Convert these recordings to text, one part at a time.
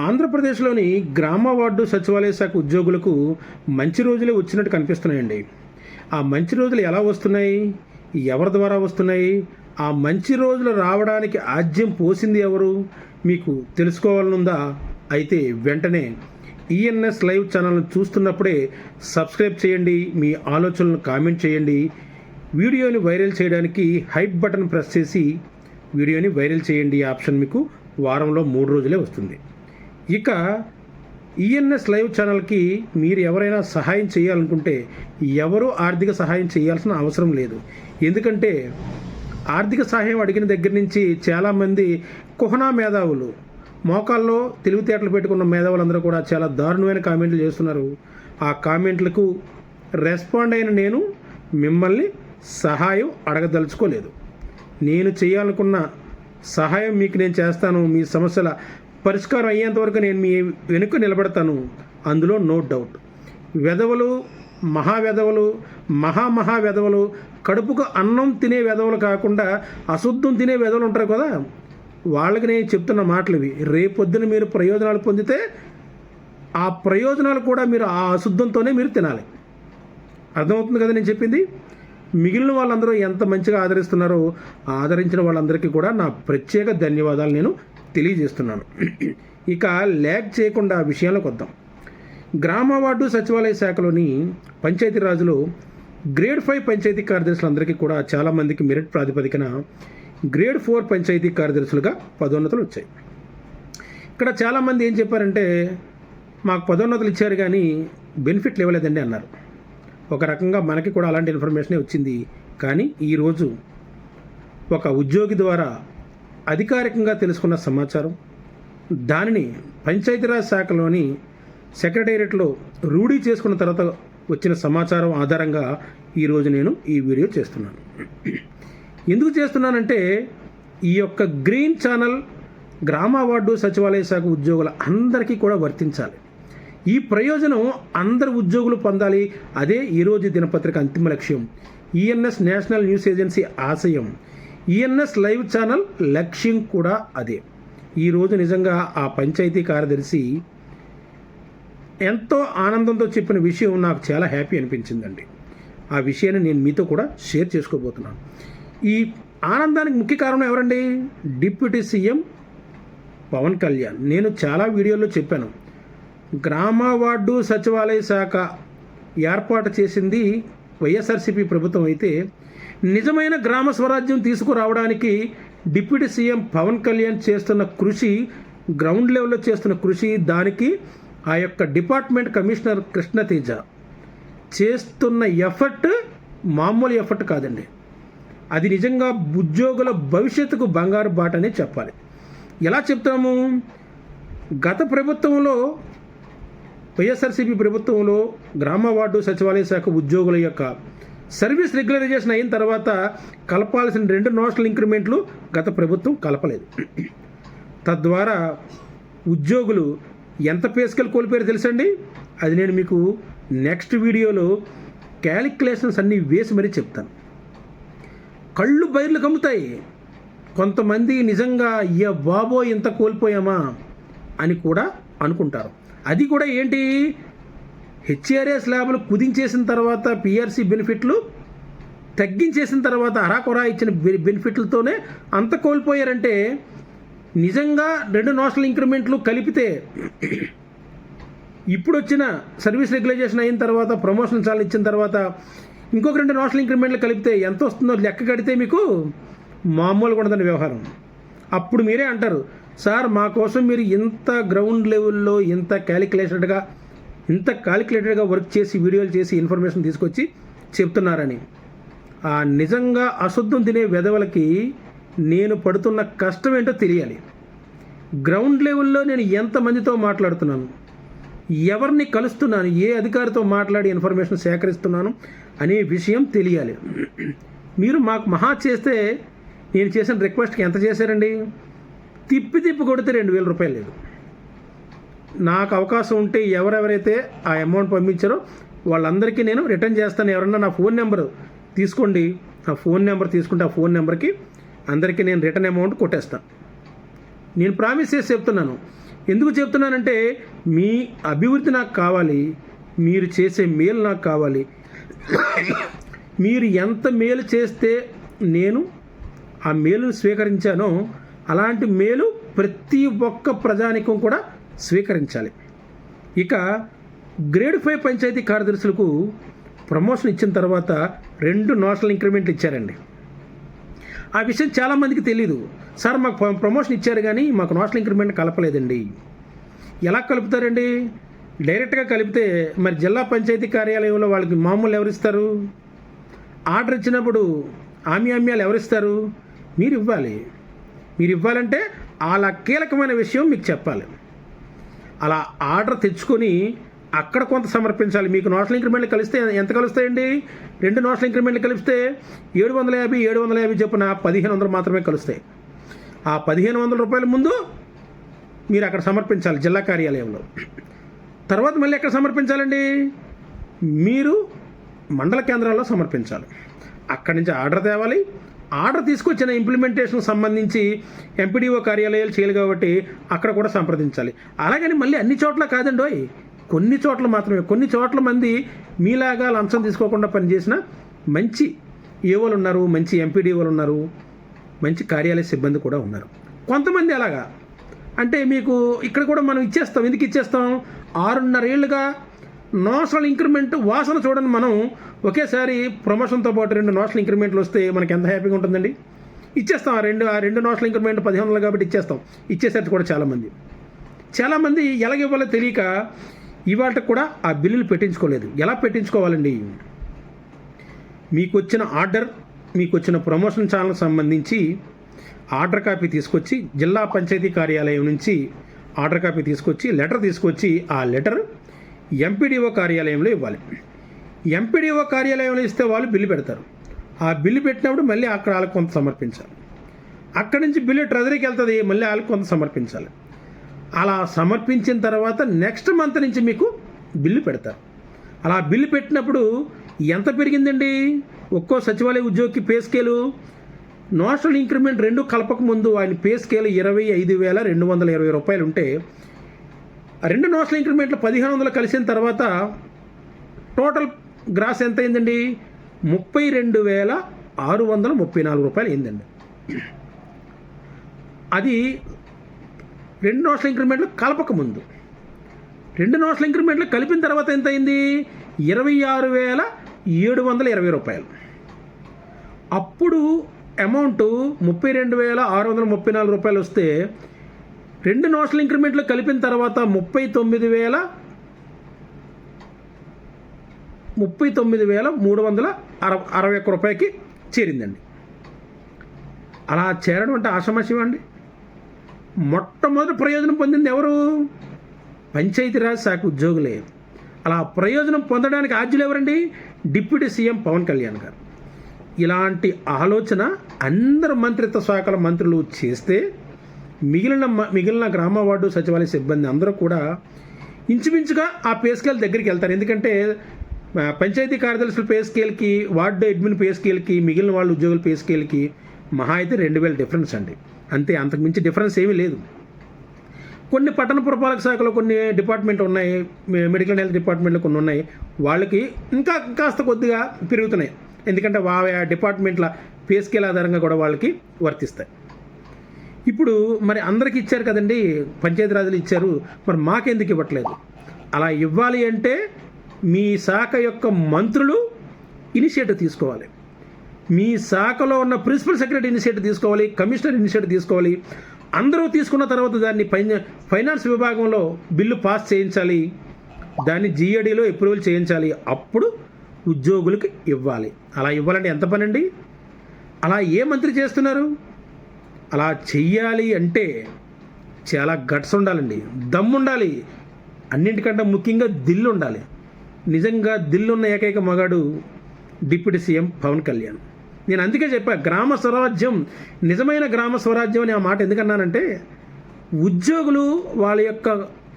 ఆంధ్రప్రదేశ్లోని గ్రామ వార్డు సచివాలయ శాఖ ఉద్యోగులకు మంచి రోజులే వచ్చినట్టు కనిపిస్తున్నాయండి. ఆ మంచి రోజులు ఎలా వస్తున్నాయి? ఎవరి ద్వారా వస్తున్నాయి? ఆ మంచి రోజులు రావడానికి ఆజ్యం పోసింది ఎవరు? మీకు తెలుసుకోవాలనుందా? అయితే వెంటనే ఈఎన్ఎస్ లైవ్ ఛానల్ను చూస్తున్నప్పుడే సబ్స్క్రైబ్ చేయండి మీ ఆలోచనలను కామెంట్ చేయండి. వీడియోని వైరల్ చేయడానికి హైప్ బటన్ ప్రెస్ చేసి వీడియోని వైరల్ చేయండి. ఆప్షన్ మీకు వారంలో మూడు రోజులే వస్తుంది. ఇక ఈఎన్ఎస్ లైవ్ ఛానల్కి మీరు ఎవరైనా సహాయం చేయాలనుకుంటే ఎవరు ఆర్థిక సహాయం చేయాల్సిన అవసరం లేదు. ఎందుకంటే ఆర్థిక సహాయం అడిగిన దగ్గర నుంచి చాలామంది కుహనా మేధావులు మోకాల్లో తెలివితేటలు పెట్టుకున్న మేధావులందరూ కూడా చాలా దారుణమైన కామెంట్లు చేస్తున్నారు. ఆ కామెంట్లకు రెస్పాండ్ అయిన నేను మిమ్మల్ని సహాయం అడగదలుచుకోలేదు. నేను చేయాలనుకున్న సహాయం మీకు నేను చేస్తాను మీ సమస్యల పరిష్కారం అయ్యేంత వరకు నేను మీ వెనుక నిలబడతాను. అందులో నో డౌట్ వెధవలు మహా వెధవలు మహా మహా వెధవలు కడుపుకు అన్నం తినే వెధవలు కాకుండా అశుద్ధం తినే వెధవలు ఉంటారు కదా? వాళ్ళకి నేను చెప్తున్న మాటలు ఇవి రేపొద్దున మీరు ప్రయోజనాలు పొందితే ఆ ప్రయోజనాలు కూడా మీరు ఆ అశుద్ధంతోనే మీరు తినాలి. అర్థమవుతుంది కదా నేను చెప్పింది? మిగిలిన వాళ్ళందరూ ఎంత మంచిగా ఆదరిస్తున్నారో ఆదరించిన వాళ్ళందరికీ కూడా నా ప్రత్యేక ధన్యవాదాలు నేను తెలియజేస్తున్నాను. ఇక ల్యాగ్ చేయకుండా ఆ విషయాలకు వద్దాం. గ్రామ వార్డు సచివాలయ శాఖలోని పంచాయతీరాజులో గ్రేడ్ ఫైవ్ పంచాయతీ కార్యదర్శులందరికీ కూడా చాలామందికి మెరిట్ ప్రాతిపదికన గ్రేడ్ ఫోర్ పంచాయతీ కార్యదర్శులుగా పదోన్నతులు వచ్చాయి. ఇక్కడ చాలామంది ఏం చెప్పారంటే మాకు పదోన్నతులు ఇచ్చారు కానీ బెనిఫిట్లు ఇవ్వలేదండి అన్నారు. ఒక రకంగా మనకి కూడా అలాంటి ఇన్ఫర్మేషనే వచ్చింది. కానీ ఈరోజు ఒక ఉద్యోగి ద్వారా అధికారికంగా తెలుసుకున్న సమాచారం దానిని పంచాయతీరాజ్ శాఖలోని సెక్రటేరియట్లో రూఢీ చేసుకున్న తర్వాత వచ్చిన సమాచారం ఆధారంగా ఈరోజు నేను ఈ వీడియో చేస్తున్నాను. ఎందుకు చేస్తున్నానంటే ఈ యొక్క గ్రీన్ ఛానల్ గ్రామ వార్డు సచివాలయ శాఖ ఉద్యోగుల అందరికీ కూడా వర్తించాలి. ఈ ప్రయోజనం అందరు ఉద్యోగులు పొందాలి. అదే ఈరోజు దినపత్రిక అంతిమ లక్ష్యం. ఈఎన్ఎస్ నేషనల్ న్యూస్ ఏజెన్సీ ఆశయం. ఈఎన్ఎస్ లైవ్ ఛానల్ లక్ష్యం కూడా అదే. ఈరోజు నిజంగా ఆ పంచాయతీ కార్యదర్శి ఎంతో ఆనందంతో చెప్పిన విషయం నాకు చాలా హ్యాపీ అనిపించిందండి. ఆ విషయాన్ని నేను మీతో కూడా షేర్ చేసుకోబోతున్నాను. ఈ ఆనందానికి ముఖ్య కారణం ఎవరండి? Deputy CM Pawan Kalyan. నేను చాలా వీడియోల్లో చెప్పాను. గ్రామ వార్డు సచివాలయ శాఖ ఏర్పాటు చేసింది వైఎస్ఆర్సీపీ ప్రభుత్వం అయితే నిజమైన గ్రామ స్వరాజ్యం తీసుకురావడానికి డిప్యూటీ సీఎం పవన్ కళ్యాణ్ చేస్తున్న కృషి గ్రౌండ్ లెవెల్లో చేస్తున్న కృషి దానికి ఆ యొక్క డిపార్ట్మెంట్ కమిషనర్ కృష్ణతేజ చేస్తున్న ఎఫర్ట్ మామూలు ఎఫర్ట్ కాదండి. అది నిజంగా ఉద్యోగుల భవిష్యత్తుకు బంగారు బాట అనే చెప్పాలి. ఎలా చెప్తాము? గత ప్రభుత్వంలో వైఎస్ఆర్సీపీ ప్రభుత్వంలో గ్రామ వార్డు సచివాలయ శాఖ ఉద్యోగుల యొక్క సర్వీస్ రెగ్యులరైజేషన్ అయిన తర్వాత కలపాల్సిన రెండు నోషనల్ ఇంక్రిమెంట్లు గత ప్రభుత్వం కలపలేదు. తద్వారా ఉద్యోగులు ఎంత పేస్కల్ కోల్పోయారో తెలుసండి? అది నేను మీకు నెక్స్ట్ వీడియోలో క్యాలిక్యులేషన్స్ అన్నీ వేసి మరీ చెప్తాను. కళ్ళు బయర్లు కమ్ముతాయి. కొంతమంది నిజంగా అయ్య బాబో ఇంత కోల్పోయామా అని కూడా అనుకుంటారు. అది కూడా ఏంటి? హెచ్ఆర్ఏ స్లాబ్లు కుదించేసిన తర్వాత పిఆర్సీ బెనిఫిట్లు తగ్గించేసిన తర్వాత అరాకొరా ఇచ్చిన బెనిఫిట్లతోనే అంత కోల్పోయారంటే నిజంగా రెండు నోషనల్ ఇంక్రిమెంట్లు కలిపితే ఇప్పుడు వచ్చిన సర్వీస్ రెగ్యులైజేషన్ అయిన తర్వాత ప్రమోషన్ చాలా ఇచ్చిన తర్వాత ఇంకొక రెండు నోషనల్ ఇంక్రిమెంట్లు కలిపితే ఎంత వస్తుందో లెక్క కడితే మీకు మామూలుగా ఉండదని వ్యవహారం. అప్పుడు మీరే అంటారు సార్ మా కోసం మీరు ఇంత గ్రౌండ్ లెవెల్లో ఇంత క్యాలిక్యులేటెడ్గా ఇంత క్యాలిక్యులేటెడ్గా వర్క్ చేసి వీడియోలు చేసి ఇన్ఫర్మేషన్ తీసుకొచ్చి చెప్తున్నారని. ఆ నిజంగా అశుద్ధం తినే వెధవలకి నేను పడుతున్న కష్టం ఏంటో తెలియాలి. గ్రౌండ్ లెవెల్లో నేను ఎంతమందితో మాట్లాడుతున్నాను? ఎవరిని కలుస్తున్నాను? ఏ అధికారితో మాట్లాడి ఇన్ఫర్మేషన్ సేకరిస్తున్నాను? అనే విషయం తెలియాలి. మీరు మాకు మహా చేస్తే నేను చేసిన రిక్వెస్ట్కి ఎంత చేశారండి? తిప్పి తిప్పి కొడితే రెండు వేల రూపాయలు లేదు. నాకు అవకాశం ఉంటే ఎవరెవరైతే ఆ అమౌంట్ పంపించారో వాళ్ళందరికీ నేను రిటర్న్ చేస్తాను. ఎవరన్నా నా ఫోన్ నెంబర్ తీసుకోండి. ఆ ఫోన్ నెంబర్ తీసుకుంటే ఆ ఫోన్ నెంబర్కి అందరికీ నేను రిటర్న్ అమౌంట్ కొట్టేస్తాను. నేను ప్రామిస్ చేసి చెప్తున్నాను. ఎందుకు చెప్తున్నానంటే మీ అభివృద్ధి నాకు కావాలి. మీరు చేసే మేలు నాకు కావాలి. మీరు ఎంత మేలు చేస్తే నేను ఆ మేలు స్వీకరించానో అలాంటి మేలు ప్రతి ఒక్క ప్రజానికం కూడా స్వీకరించాలి. ఇక గ్రేడ్ ఫైవ్ పంచాయతీ కార్యదర్శులకు ప్రమోషన్ ఇచ్చిన తర్వాత రెండు నోషనల్ ఇంక్రిమెంట్లు ఇచ్చారండి. ఆ విషయం చాలామందికి తెలియదు సార్ మాకు ప్రమోషన్ ఇచ్చారు కానీ మాకు నోషనల్ ఇంక్రిమెంట్ కలపలేదండి. ఎలా కలుపుతారండి? డైరెక్ట్గా కలిపితే మరి జిల్లా పంచాయతీ కార్యాలయంలో వాళ్ళకి మామూలు ఎవరిస్తారు ఆర్డర్ ఇచ్చినప్పుడు ఆమ్యామ్యాలు ఎవరిస్తారు మీరు ఇవ్వాలి. మీరు ఇవ్వాలంటే అలా కీలకమైన విషయం మీకు చెప్పాలి. అలా ఆర్డర్ తెచ్చుకొని అక్కడ కొంత సమర్పించాలి. మీకు నోషనల్ ఇంక్రిమెంట్లు కలిస్తే ఎంత కలుస్తాయండి? రెండు నోషనల్ ఇంక్రిమెంట్లు కలిస్తే ఏడు వందల యాభై ఏడు వందల యాభై చొప్పున పదిహేను వందలు మాత్రమే కలుస్తాయి. ఆ పదిహేను వందల రూపాయల ముందు మీరు అక్కడ సమర్పించాలి జిల్లా కార్యాలయంలో. తర్వాత మళ్ళీ ఎక్కడ సమర్పించాలండి? మీరు మండల కేంద్రాల్లో సమర్పించాలి. అక్కడి నుంచి ఆర్డర్ తేవాలి. ఆర్డర్ తీసుకొచ్చిన ఇంప్లిమెంటేషన్కి సంబంధించి ఎంపీడీఓ కార్యాలయాలు చేయాలి కాబట్టి అక్కడ కూడా సంప్రదించాలి. అలాగని మళ్ళీ అన్ని చోట్ల కాదండి ఓయ్. కొన్ని చోట్ల మాత్రమే. కొన్ని చోట్ల మంది మీలాగా లంచం తీసుకోకుండా పనిచేసిన మంచి ఏవోలు ఉన్నారు మంచి ఎంపీడీఓలు ఉన్నారు మంచి కార్యాలయ సిబ్బంది కూడా ఉన్నారు. కొంతమంది అలాగా. అంటే మీకు ఇక్కడ కూడా మనం ఇచ్చేస్తాం. ఎందుకు ఇచ్చేస్తాం? ఆరున్నర ఏళ్ళుగా ఇంక్రిమెంట్ వాసన చూడని మనం ఒకేసారి ప్రమోషన్తో పాటు రెండు నేషనల్ ఇంక్రిమెంట్లు వస్తే మనకి ఎంత హ్యాపీగా ఉంటుందండి? ఇచ్చేస్తాం. ఆ రెండు ఆ రెండు నేషనల్ ఇంక్రిమెంట్ పదిహేను వందలు కాబట్టి ఇచ్చేస్తాం. ఇచ్చేసరికి కూడా చాలామంది. చాలామంది ఎలాగ ఇవ్వాలో తెలియక ఇవాళ కూడా ఆ బిల్లులు పెట్టించుకోలేదు. ఎలా పెట్టించుకోవాలండి? మీకు వచ్చిన ఆర్డర్ మీకు వచ్చిన ప్రమోషన్ ఛానల్ సంబంధించి ఆర్డర్ కాపీ తీసుకొచ్చి జిల్లా పంచాయతీ కార్యాలయం నుంచి ఆర్డర్ కాపీ తీసుకొచ్చి లెటర్ తీసుకొచ్చి ఆ లెటర్ ఎంపీడీఓ కార్యాలయంలో ఇవ్వాలి. ఎంపీడీఓ కార్యాలయంలో ఇస్తే వాళ్ళు బిల్లు పెడతారు. ఆ బిల్లు పెట్టినప్పుడు మళ్ళీ అక్కడ వాళ్ళకి కొంత సమర్పించాలి. అక్కడి నుంచి బిల్లు ట్రెజరీకి వెళ్తుంది మళ్ళీ వాళ్ళకి కొంత సమర్పించాలి. అలా సమర్పించిన తర్వాత నెక్స్ట్ మంత్ నుంచి మీకు బిల్లు పెడతారు. అలా బిల్లు పెట్టినప్పుడు ఎంత పెరిగిందండి? ఒక్కో సచివాలయ ఉద్యోగికి పే స్కేలు నోషనల్ ఇంక్రిమెంట్ రెండు కలపక ముందు ఆయన పే స్కేల్ ఇరవై ఐదు వేల రెండు వందల ఇరవై రూపాయలు ఉంటే రెండు నోషనల్ ఇంక్రిమెంట్లు పదిహేను వందలు కలిసిన తర్వాత టోటల్ గ్రాస్ ఎంత అయిందండి ముప్పై రెండు వేల ఆరు వందల ముప్పై నాలుగు రూపాయలు అయిందండి. అది రెండు నోట్ల ఇంక్రిమెంట్లు కలపక ముందు. రెండు నోట్ల ఇంక్రిమెంట్లు కలిపిన తర్వాత ఎంత అయింది ఇరవై ఆరు వేల ఏడు వందల ఇరవై రూపాయలు. అప్పుడు అమౌంట్ ముప్పై రెండు వేల ఆరు వందల ముప్పై నాలుగు రూపాయలు వస్తే రెండు నోట్ల ఇంక్రిమెంట్లు కలిపిన తర్వాత ముప్పై తొమ్మిది వేల ముప్పై తొమ్మిది వేల మూడు వందల అర అరవై ఒక్క రూపాయకి చేరిందండి. అలా చేరడం అంటే ఆషమాషం అండి మొట్టమొదటి ప్రయోజనం పొందింది ఎవరు? పంచాయతీరాజ్ శాఖ ఉద్యోగులే. అలా ప్రయోజనం పొందడానికి ఆద్యులు ఎవరండి? డిప్యూటీ సీఎం పవన్ కళ్యాణ్ గారు. ఇలాంటి ఆలోచన అందరు మంత్రిత్వ శాఖల మంత్రులు చేస్తే మిగిలిన మ- మిగిలిన గ్రామ వార్డు సచివాలయ సిబ్బంది అందరూ కూడా ఇంచుమించుగా ఆ పే స్కేల్ దగ్గరికి వెళ్తారు. ఎందుకంటే పంచాయతీ కార్యదర్శుల పే స్కేల్కి వార్డు అడ్మిన్ పే స్కేల్కి మిగిలిన వాళ్ళ ఉద్యోగుల పే స్కేల్కి మహా అయితే రెండు వేల డిఫరెన్స్ అండి. అంతే అంతకుమించి డిఫరెన్స్ ఏమీ లేదు. కొన్ని పట్టణ పురపాలక శాఖలో కొన్ని డిపార్ట్మెంట్ ఉన్నాయి మెడికల్ హెల్త్ డిపార్ట్మెంట్లో కొన్ని ఉన్నాయి. వాళ్ళకి ఇంకా కాస్త కొద్దిగా పెరుగుతున్నాయి. ఎందుకంటే వా డిపార్ట్మెంట్ల పే స్కేల్ ఆధారంగా కూడా వాళ్ళకి వర్తిస్తాయి. ఇప్పుడు మరి అందరికి ఇచ్చారు కదండి పంచాయతీరాజులు ఇచ్చారు మరి మాకెందుకు ఇవ్వట్లేదు? అలా ఇవ్వాలి అంటే మీ శాఖ యొక్క మంత్రులు ఇనిషియేటివ్ తీసుకోవాలి. మీ శాఖలో ఉన్న ప్రిన్సిపల్ సెక్రటరీ ఇనిషియేటివ్ తీసుకోవాలి కమిషనర్ ఇనిషియేటివ్ తీసుకోవాలి. అందరూ తీసుకున్న తర్వాత దాన్ని ఫైనా- ఫైనాన్స్ విభాగంలో బిల్లు పాస్ చేయించాలి. దాన్ని జిఏడిలో అప్రూవల్ చేయించాలి. అప్పుడు ఉద్యోగులకు ఇవ్వాలి. అలా ఇవ్వాలంటే ఎంత పని అండి అలా ఏ మంత్రి చేస్తున్నారు? అలా చెయ్యాలి అంటే చాలా గట్స్ ఉండాలండి. దమ్ముండాలి. అన్నింటికంటే ముఖ్యంగా దిల్లు ఉండాలి నిజంగా దిల్లున్న ఏకైక మగాడు డిప్యూటీ సీఎం పవన్ కళ్యాణ్. నేను అందుకే చెప్పా గ్రామ స్వరాజ్యం నిజమైన గ్రామ స్వరాజ్యం అనే ఆ మాట ఎందుకన్నానంటే ఉద్యోగులు వాళ్ళ యొక్క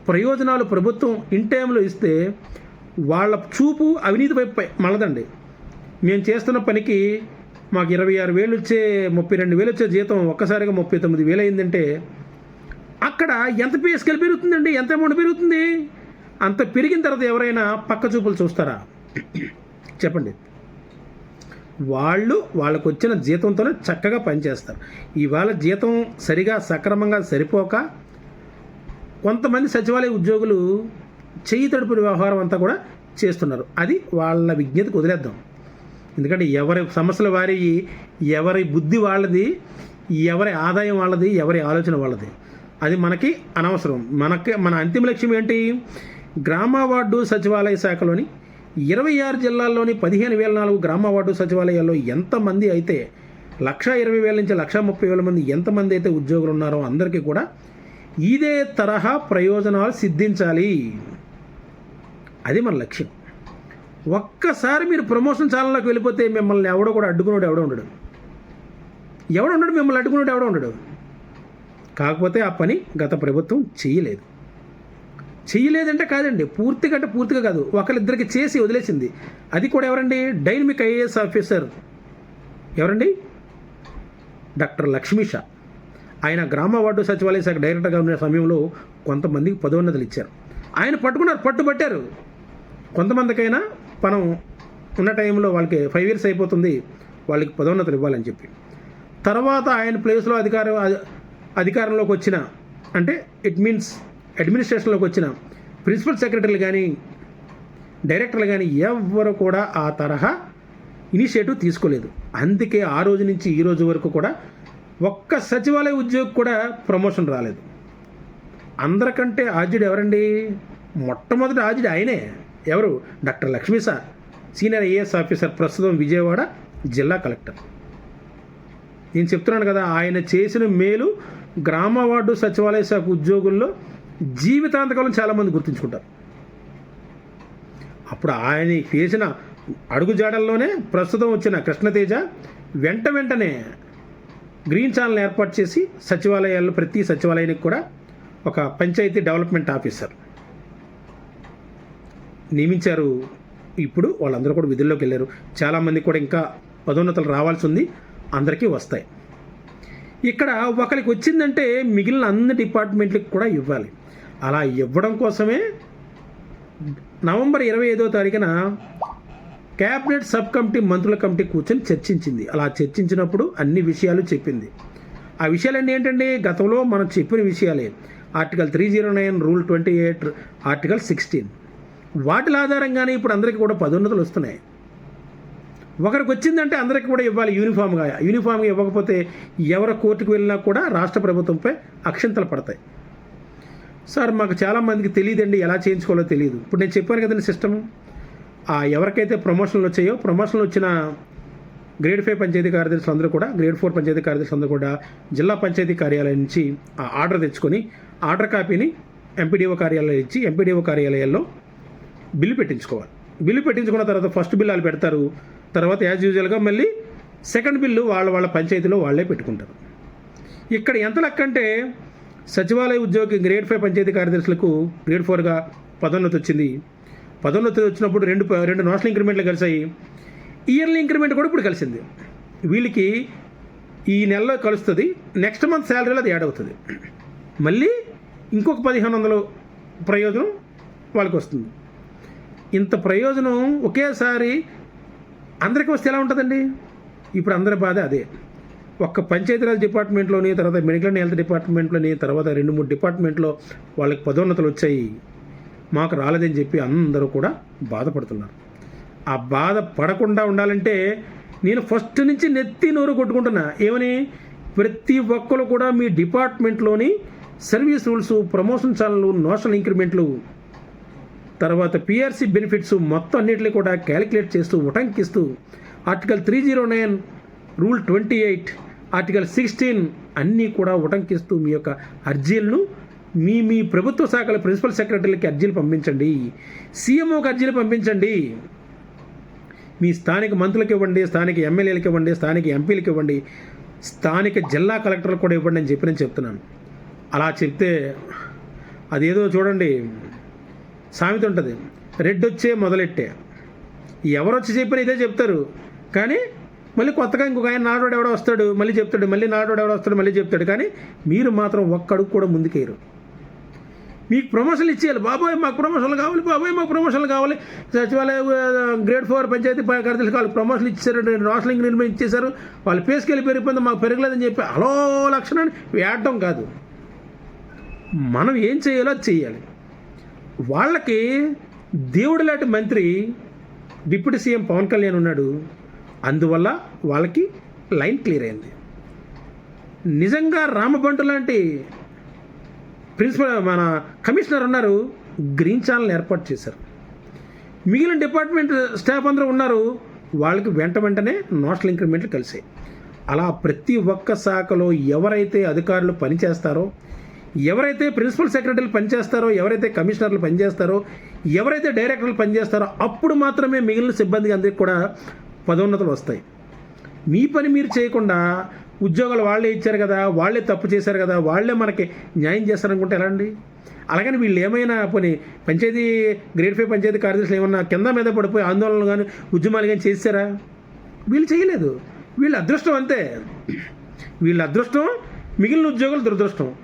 ప్రయోజనాలు ప్రభుత్వం ఇన్ టైంలో ఇస్తే వాళ్ళ చూపు అవినీతి వైపు మళ్ళదండి మేము చేస్తున్న పనికి మాకు ఇరవై ఆరు వేలు వచ్చే ముప్పై రెండు వేలు వచ్చే జీతం ఒక్కసారిగా ముప్పై తొమ్మిది వేలు అయిందంటే అక్కడ ఎంత పిఎస్కెల్ పెరుగుతుందండి? ఎంత అమౌంట్ పెరుగుతుంది? అంత పెరిగిన తర్వాత ఎవరైనా పక్క చూపులు చూస్తారా? చెప్పండి. వాళ్ళు వాళ్ళకు వచ్చిన జీతంతోనే చక్కగా పనిచేస్తారు. ఇవాళ జీతం సరిగా సక్రమంగా సరిపోక కొంతమంది సచివాలయ ఉద్యోగులు చెయ్యి తడుపుని వ్యవహారం అంతా కూడా చేస్తున్నారు. అది వాళ్ళ విజ్ఞతకు వదిలేద్దాం. ఎందుకంటే ఎవరి సమస్యల వారి ఎవరి బుద్ధి వాళ్ళది ఎవరి ఆదాయం వాళ్ళది ఎవరి ఆలోచన వాళ్ళది. అది మనకి అనవసరం. మనకి మన అంతిమ లక్ష్యం ఏంటి? గ్రామ వార్డు సచివాలయ శాఖలోని ఇరవై ఆరు జిల్లాల్లోని పదిహేను వేల నాలుగు గ్రామ వార్డు సచివాలయాల్లో ఎంతమంది అయితే లక్ష ఇరవై వేల నుంచి లక్ష ముప్పై వేల మంది ఎంతమంది అయితే ఉద్యోగులు ఉన్నారో అందరికీ కూడా ఇదే తరహా ప్రయోజనాలు సిద్ధించాలి. అది మన లక్ష్యం. ఒక్కసారి మీరు ప్రమోషన్ ఛానల్లోకి వెళ్ళిపోతే మిమ్మల్ని ఎవడో కూడా అడ్డుకున్నాడు ఎవడో ఉండడు. ఎవడు ఉండడు మిమ్మల్ని అడ్డుకున్నాడు ఎవడో ఉండడు. కాకపోతే ఆ పని గత ప్రభుత్వం చేయలేదు. చేయలేదంటే కాదండి పూర్తిగా అంటే పూర్తిగా కాదు. ఒకరిద్దరికి చేసి వదిలేసింది. అది కూడా ఎవరండి? Dynamic IAS officer. ఎవరండి? డాక్టర్ లక్ష్మీషా ఆయన గ్రామ వార్డు సచివాలయ శాఖ డైరెక్టర్గా ఉన్న సమయంలో కొంతమందికి పదోన్నతులు ఇచ్చారు. ఆయన పట్టుకున్నారు పట్టుబట్టారు. కొంతమందికైనా మనం ఉన్న టైంలో వాళ్ళకి ఫైవ్ ఇయర్స్ అయిపోతుంది వాళ్ళకి పదోన్నతులు ఇవ్వాలని చెప్పి. తర్వాత ఆయన ప్లేస్లో అధికార అధికారంలోకి వచ్చిన అంటే ఇట్ మీన్స్ అడ్మినిస్ట్రేషన్లోకి వచ్చిన ప్రిన్సిపల్ సెక్రటరీలు కానీ డైరెక్టర్లు కానీ ఎవ్వరు కూడా ఆ తరహా ఇనిషియేటివ్ తీసుకోలేదు. అందుకే ఆ రోజు నుంచి ఈ రోజు వరకు కూడా ఒక్క సచివాలయ ఉద్యోగి కూడా ప్రమోషన్ రాలేదు. అందరికంటే ఆద్యుడు ఎవరండి? మొట్టమొదటి ఆద్యుడు ఆయనే. ఎవరు? Doctor Lakshmi sir. Senior IAS officer ప్రస్తుతం విజయవాడ జిల్లా కలెక్టర్. నేను చెప్తున్నాను కదా ఆయన చేసిన మేలు గ్రామ వార్డు సచివాలయ శాఖ ఉద్యోగుల్లో జీవితాంతకాలం చాలామంది గుర్తుంచుకుంటారు. అప్పుడు ఆయన చేసిన అడుగుజాడల్లోనే ప్రస్తుతం వచ్చిన కృష్ణతేజ వెంట వెంటనే గ్రీన్ ఛానల్ ఏర్పాటు చేసి సచివాలయాల్లో ప్రతి సచివాలయానికి కూడా ఒక పంచాయతీ డెవలప్మెంట్ ఆఫీసర్ నియమించారు. ఇప్పుడు వాళ్ళందరూ కూడా విధుల్లోకి వెళ్ళారు. చాలామంది కూడా ఇంకా పదోన్నతులు రావాల్సి ఉంది. అందరికీ వస్తాయి. ఇక్కడ ఒకరికి వచ్చిందంటే మిగిలిన అన్ని డిపార్ట్మెంట్లకు కూడా ఇవ్వాలి. అలా ఇవ్వడం కోసమే నవంబర్ ఇరవై ఐదో తారీఖున క్యాబినెట్ సబ్ కమిటీ మంత్రుల కమిటీ కూర్చొని చర్చించింది. అలా చర్చించినప్పుడు అన్ని విషయాలు చెప్పింది. ఆ విషయాలన్నీ ఏంటండి? గతంలో మనం చెప్పిన విషయాలే. Article three zero nine rule twenty eight article sixteen. వాటిల ఆధారంగానే ఇప్పుడు అందరికీ కూడా పదోన్నతులు వస్తున్నాయి. ఒకరికి వచ్చిందంటే అందరికీ కూడా ఇవ్వాలి యూనిఫామ్గా. యూనిఫామ్గా ఇవ్వకపోతే ఎవరు కోర్టుకు వెళ్ళినా కూడా రాష్ట్ర ప్రభుత్వంపై అక్షంతలు పడతాయి. సార్ మాకు చాలామందికి తెలియదండి ఎలా చేయించుకోవాలో తెలియదు ఇప్పుడు నేను చెప్పాను కదండి సిస్టమ్. ఎవరికైతే ప్రమోషన్లు వచ్చాయో ప్రమోషన్లు వచ్చిన గ్రేడ్ ఫైవ్ పంచాయతీ కార్యదర్శులు అందరూ కూడా గ్రేడ్ ఫోర్ పంచాయతీ కార్యదర్శులు అందరూ కూడా జిల్లా పంచాయతీ కార్యాలయం నుంచి ఆ ఆర్డర్ తెచ్చుకొని ఆర్డర్ కాపీని ఎంపీడీఓ కార్యాలయం ఇచ్చి ఎంపీడీఓ కార్యాలయాల్లో బిల్లు పెట్టించుకోవాలి. బిల్లు పెట్టించుకున్న తర్వాత ఫస్ట్ బిల్లు వాళ్ళు పెడతారు. తర్వాత యాజ్ యూజువల్గా మళ్ళీ సెకండ్ బిల్లు వాళ్ళ వాళ్ళ పంచాయతీలో వాళ్ళే పెట్టుకుంటారు. ఇక్కడ ఎంత లెక్క అంటే సచివాలయ ఉద్యోగి గ్రేడ్ ఫైవ్ పంచాయతీ కార్యదర్శులకు గ్రేడ్ ఫోర్గా పదోన్నతి వచ్చింది. పదోన్నతి వచ్చినప్పుడు రెండు రెండు నోషనల్ ఇంక్రిమెంట్లు కలిసాయి ఇయర్లీ ఇంక్రిమెంట్ కూడా ఇప్పుడు కలిసింది. వీళ్ళకి ఈ నెలలో కలుస్తుంది నెక్స్ట్ మంత్ శాలరీలో అది యాడ్ అవుతుంది. మళ్ళీ ఇంకొక పదిహేను వందలు ప్రయోజనం వాళ్ళకి వస్తుంది. ఇంత ప్రయోజనం ఒకేసారి అందరికీ వస్తే ఎలా ఉంటుందండి? ఇప్పుడు అందరి బాధ అదే. ఒక్క పంచాయతీరాజ్ డిపార్ట్మెంట్లోని తర్వాత మెడికల్ అండ్ హెల్త్ డిపార్ట్మెంట్లోని తర్వాత రెండు మూడు డిపార్ట్మెంట్లో వాళ్ళకి పదోన్నతులు వచ్చాయి. మాకు రాలేదని చెప్పి అందరూ కూడా బాధపడుతున్నారు. ఆ బాధ పడకుండా ఉండాలంటే నేను ఫస్ట్ నుంచి నెత్తి నోరు కొట్టుకుంటున్నా. ఏమని? ప్రతి ఒక్కరు కూడా మీ డిపార్ట్మెంట్లోని service rules promotion channel notional ఇంక్రిమెంట్లు తర్వాత పిఆర్సీ బెనిఫిట్స్ మొత్తం అన్నిటిని కూడా క్యాలిక్యులేట్ చేస్తూ ఉటంకిస్తూ article three zero nine rule twenty eight article sixteen అన్నీ కూడా ఉటంకిస్తూ మీ యొక్క అర్జీలను మీ మీ ప్రభుత్వ శాఖల ప్రిన్సిపల్ సెక్రటరీలకి అర్జీలు పంపించండి. సీఎంఓకి అర్జీలు పంపించండి. మీ స్థానిక మంత్రులకు ఇవ్వండి స్థానిక ఎమ్మెల్యేలకు ఇవ్వండి స్థానిక ఎంపీలకు ఇవ్వండి స్థానిక జిల్లా కలెక్టర్లకు కూడా ఇవ్వండి అని చెప్పి నేను చెప్తున్నాను. అలా చెప్తే అదేదో చూడండి సామెత ఉంటుంది. రెడ్ వచ్చే మొదలెట్టే. ఎవరొచ్చి చెప్పినా ఇదే చెప్తారు. కానీ మళ్ళీ కొత్తగా ఇంకొక ఆయన నాటోడు ఎవడో వస్తాడు మళ్ళీ చెప్తాడు మళ్ళీ నాటోడు ఎవడో వస్తాడు మళ్ళీ చెప్తాడు. కానీ మీరు మాత్రం ఒక్కడుగు కూడా ముందుకేయరు. మీకు ప్రమోషన్లు ఇచ్చేయాలి. బాబాయ్ మాకు ప్రమోషన్లు కావాలి బాబాయ్ మాకు ప్రమోషన్లు కావాలి. సచివాలయ గ్రేడ్ ఫోర్ పంచాయతీ కార్యదర్శి వాళ్ళు ప్రమోషన్లు ఇచ్చారు రోషలింగ్ నిర్ణయం ఇచ్చేశారు. వాళ్ళ పేసుకెళ్ళి పెరిగిపోయింది మాకు పెరగలేదని చెప్పి అలో లక్షణాన్ని వేయటం కాదు. మనం ఏం చేయాలో అది చేయాలి. వాళ్ళకి దేవుడు లాంటి మంత్రి డిప్యూటీ సీఎం పవన్ కళ్యాణ్ ఉన్నాడు. అందువల్ల వాళ్ళకి లైన్ క్లియర్ అయింది. నిజంగా రామబంటు లాంటి ప్రిన్సిపల్ మన కమిషనర్ ఉన్నారు గ్రీన్ ఛానల్ ఏర్పాటు చేశారు. మిగిలిన డిపార్ట్మెంట్ స్టాఫ్ అందరూ ఉన్నారు వాళ్ళకి వెంట వెంటనే నోషనల్ ఇంక్రిమెంట్లు కలిసాయి. అలా ప్రతి ఒక్క శాఖలో ఎవరైతే అధికారులు పనిచేస్తారో ఎవరైతే ప్రిన్సిపల్ సెక్రటరీలు పనిచేస్తారో ఎవరైతే కమిషనర్లు పనిచేస్తారో ఎవరైతే డైరెక్టర్లు పనిచేస్తారో అప్పుడు మాత్రమే మిగిలిన సిబ్బందికి అందరికి కూడా పదోన్నతులు వస్తాయి మీ పని మీరు చేయకుండా ఉద్యోగాలు వాళ్ళే ఇచ్చారు కదా వాళ్ళే తప్పు చేశారు కదా వాళ్ళే మనకి న్యాయం చేస్తారనుకుంటే ఎలా అండి అలాగని వీళ్ళు ఏమైనా పోనీ పంచాయతీ గ్రేడ్ ఫైవ్ పంచాయతీ కార్యదర్శులు ఏమన్నా కింద మీద పడిపోయి ఆందోళనలు కానీ ఉద్యమాలు కానీ చేశారా? వీళ్ళు చేయలేదు. వీళ్ళ అదృష్టం అంతే. వీళ్ళ అదృష్టం మిగిలిన ఉద్యోగులు దురదృష్టం.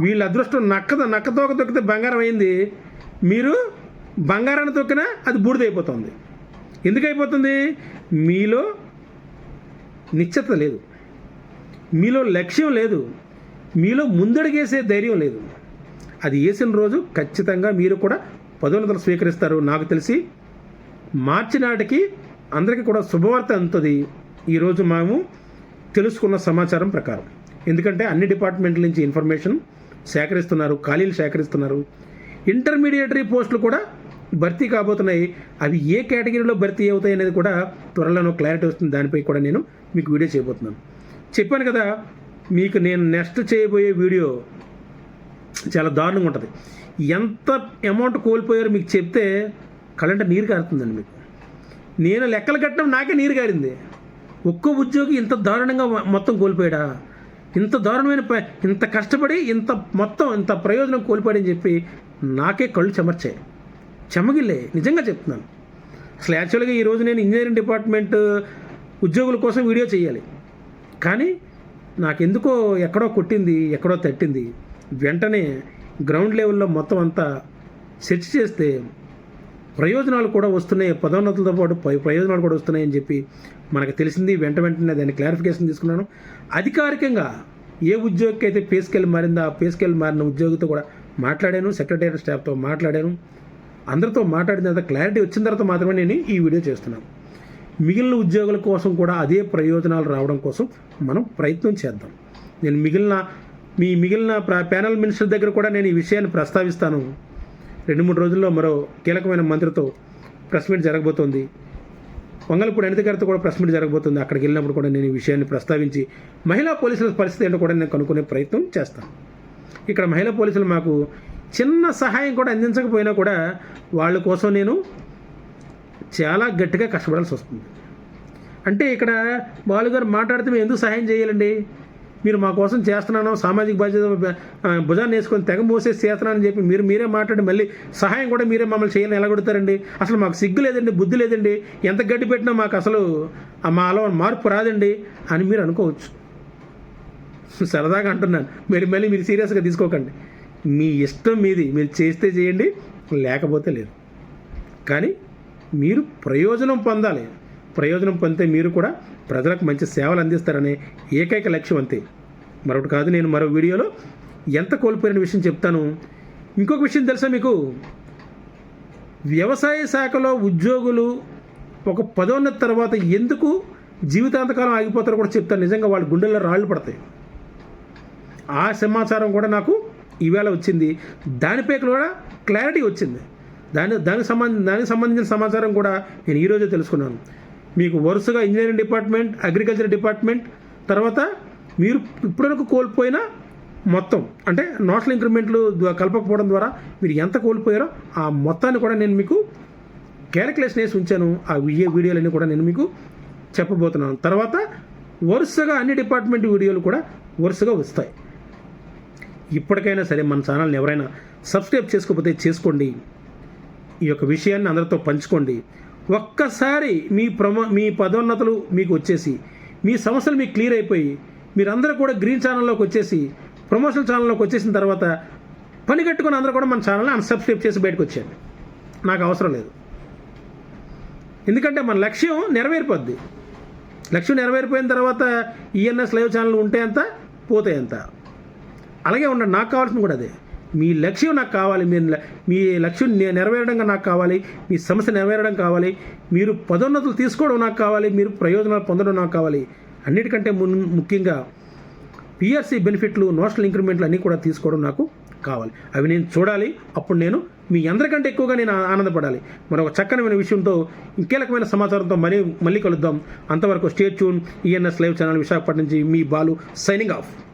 వీళ్ళ అదృష్టం నక్కద నక్కతోక తొక్కితే బంగారం అయింది. మీరు బంగారాన్ని తొక్కినా అది బూడిదైపోతుంది. ఎందుకు అయిపోతుంది మీలో నిశ్చత లేదు. మీలో లక్ష్యం లేదు. మీలో ముందడుగేసే ధైర్యం లేదు. అది వేసిన రోజు ఖచ్చితంగా మీరు కూడా పదోన్నతలు స్వీకరిస్తారు. నాకు తెలిసి మార్చి నాటికి అందరికీ కూడా శుభవార్త అందుతుంది. ఈరోజు మేము తెలుసుకున్న సమాచారం ప్రకారం. ఎందుకంటే అన్ని డిపార్ట్మెంట్ల నుంచి ఇన్ఫర్మేషన్ సేకరిస్తున్నారు. ఖాళీలు సేకరిస్తున్నారు. ఇంటర్మీడియటరీ పోస్టులు కూడా భర్తీ కాబోతున్నాయి అవి ఏ కేటగిరీలో భర్తీ అవుతాయి అనేది కూడా త్వరలోనో క్లారిటీ వస్తుంది. దానిపై కూడా నేను మీకు వీడియో చేయబోతున్నాను. చెప్పాను కదా మీకు నేను నెక్స్ట్ చేయబోయే వీడియో చాలా దారుణంగా ఉంటుంది. ఎంత అమౌంట్ కోల్పోయారో మీకు చెప్తే కళ్ళంట నీరు కారుతుందండి మీకు. నేను లెక్కలు కట్టడం నాకే నీరు కారింది. ఒక్కో ఉద్యోగి ఇంత దారుణంగా మొత్తం కోల్పోయాడా? ఇంత దారుణమైన ప- ఇంత కష్టపడి ఇంత మొత్తం ఇంత ప్రయోజనం కోల్పోయాడని చెప్పి నాకే కళ్ళు చెమర్చాయి. చెమగిల్లే నిజంగా చెప్తున్నాను. అసలు యాక్చువల్గా ఈరోజు నేను ఇంజనీరింగ్ డిపార్ట్మెంట్ ఉద్యోగుల కోసం వీడియో చేయాలి కానీ నాకెందుకో ఎక్కడో కొట్టింది ఎక్కడో తట్టింది. వెంటనే గ్రౌండ్ లెవెల్లో మొత్తం అంతా సెర్చ్ చేస్తే ప్రయోజనాలు కూడా వస్తున్నాయి పదోన్నతులతో పాటు ప్రయోజనాలు కూడా వస్తున్నాయని చెప్పి మనకు తెలిసింది. వెంట వెంటనే దాన్ని క్లారిఫికేషన్ తీసుకున్నాను. అధికారికంగా ఏ ఉద్యోగికి అయితే పే స్కేల్ మారిందో ఆ పే స్కేల్ మారిన ఉద్యోగితో కూడా మాట్లాడాను సెక్రటరీ స్టాఫ్తో మాట్లాడాను. అందరితో మాట్లాడిన తర్వాత క్లారిటీ వచ్చిన తర్వాత మాత్రమే నేను ఈ వీడియో చేస్తున్నాను. మిగిలిన ఉద్యోగుల కోసం కూడా అదే ప్రయోజనాలు రావడం కోసం మనం ప్రయత్నం చేద్దాం. నేను మిగిలిన మీ మిగిలిన ప్యానల్ మినిస్టర్ దగ్గర కూడా నేను ఈ విషయాన్ని ప్రస్తావిస్తాను. రెండు మూడు రోజుల్లో మరో కీలకమైన మంత్రితో ప్రెస్ మీట్ జరగబోతోంది. వంగలపూడి అనిత గారితో కూడా ప్రెస్ మీట్ జరగబోతుంది. అక్కడికి వెళ్ళినప్పుడు కూడా నేను ఈ విషయాన్ని ప్రస్తావించి మహిళా పోలీసుల పరిస్థితి ఏంటో కూడా నేను కనుక్కునే ప్రయత్నం చేస్తాను. ఇక్కడ మహిళా పోలీసులు మాకు చిన్న సహాయం కూడా అందించకపోయినా కూడా వాళ్ళ కోసం నేను చాలా గట్టిగా కష్టపడాల్సి వస్తుంది. అంటే ఇక్కడ బాలుగారు మాట్లాడితే మేము ఎందుకు సహాయం చేయాలండి? మీరు మా కోసం చేస్తున్నాను సామాజిక బాధ్యత భుజాన్ని వేసుకొని తెగ మోసేసి చేస్తున్నానని చెప్పి మీరు మీరే మాట్లాడి మళ్ళీ సహాయం కూడా మీరే మమ్మల్ని చేయాలని ఎలా కొడతారండి? అసలు మాకు సిగ్గు లేదండి బుద్ధి లేదండి. ఎంత గడ్డి పెట్టినా మాకు అసలు మా మాలో మార్పు రాదండి అని మీరు అనుకోవచ్చు. సరదాగా అంటున్నాను. మీరు మళ్ళీ మీరు సీరియస్గా తీసుకోకండి. మీ ఇష్టం మీది మీరు చేస్తే చేయండి లేకపోతే లేదు. కానీ మీరు ప్రయోజనం పొందాలి. ప్రయోజనం పొందితే మీరు కూడా ప్రజలకు మంచి సేవలు అందిస్తారనే ఏకైక లక్ష్యం అంతే. మరొకటి కాదు నేను మరో వీడియోలో ఎంత కోల్పోయిన విషయం చెప్తాను. ఇంకొక విషయం తెలుసా మీకు? వ్యవసాయ శాఖలో ఉద్యోగులు ఒక పదోన్నతి తర్వాత ఎందుకు జీవితాంతకాలం ఆగిపోతారో కూడా చెప్తాను. నిజంగా వాళ్ళ గుండెల్లో రాళ్ళు పడతాయి. ఆ సమాచారం కూడా నాకు ఈవేళ వచ్చింది. దానిపై కూడా క్లారిటీ వచ్చింది. దాని దానికి సంబంధ దానికి సంబంధించిన సమాచారం కూడా నేను ఈరోజే తెలుసుకున్నాను. మీకు వరుసగా ఇంజనీరింగ్ డిపార్ట్మెంట్ అగ్రికల్చర్ డిపార్ట్మెంట్ తర్వాత మీరు ఇప్పటివరకు కోల్పోయిన మొత్తం అంటే నోషల్ ఇంక్రిమెంట్లు కలపకపోవడం ద్వారా మీరు ఎంత కోల్పోయారో ఆ మొత్తాన్ని కూడా నేను మీకు క్యాలిక్యులేషన్ వేసి ఉంచాను. ఆ వీడియోలన్నీ కూడా నేను మీకు చెప్పబోతున్నాను. తర్వాత వరుసగా అన్ని డిపార్ట్మెంట్ వీడియోలు కూడా వరుసగా వస్తాయి. ఇప్పటికైనా సరే మన ఛానల్ని ఎవరైనా సబ్స్క్రైబ్ చేసుకోకపోతే చేసుకోండి. ఈ యొక్క విషయాన్ని అందరితో పంచుకోండి. ఒక్కసారి మీ ప్రమో మీ పదోన్నతులు మీకు వచ్చేసి మీ సమస్యలు మీకు క్లియర్ అయిపోయి మీరందరూ కూడా గ్రీన్ ఛానల్లోకి వచ్చేసి ప్రమోషన్ ఛానల్లోకి వచ్చేసిన తర్వాత పని కట్టుకుని అందరూ కూడా మన ఛానల్ని అన్సబ్స్క్రైబ్ చేసి బయటకు వచ్చేయండి. నాకు అవసరం లేదు. ఎందుకంటే మన లక్ష్యం నెరవేరిపోద్ది. లక్ష్యం నెరవేరిపోయిన తర్వాత ఈఎన్ఎస్ లైవ్ ఛానల్ ఉంటే ఎంత? పోతే ఎంత? అలాగే ఉండండి నాకు కావాల్సింది కూడా అదే. మీ లక్ష్యం నాకు కావాలి మీ మీ లక్ష్యం నెరవేరడంగా నాకు కావాలి మీ సమస్య నెరవేరడం కావాలి మీరు పదోన్నతులు తీసుకోవడం నాకు కావాలి మీరు ప్రయోజనాలు పొందడం నాకు కావాలి. అన్నిటికంటే ము ముఖ్యంగా పిఆర్సీ బెనిఫిట్లు నోషనల్ ఇంక్రిమెంట్లు అన్నీ కూడా తీసుకోవడం నాకు కావాలి. అవి నేను చూడాలి అప్పుడు నేను మీ అందరికంటే ఎక్కువగా నేను ఆనందపడాలి. మరొక చక్కనమైన విషయంతో ఇంకీలకమైన సమాచారంతో మరీ మళ్ళీ కలుద్దాం. అంతవరకు state tune ENS live channel Visakhapatnam నుంచి మీ బాలు సైనింగ్ ఆఫ్.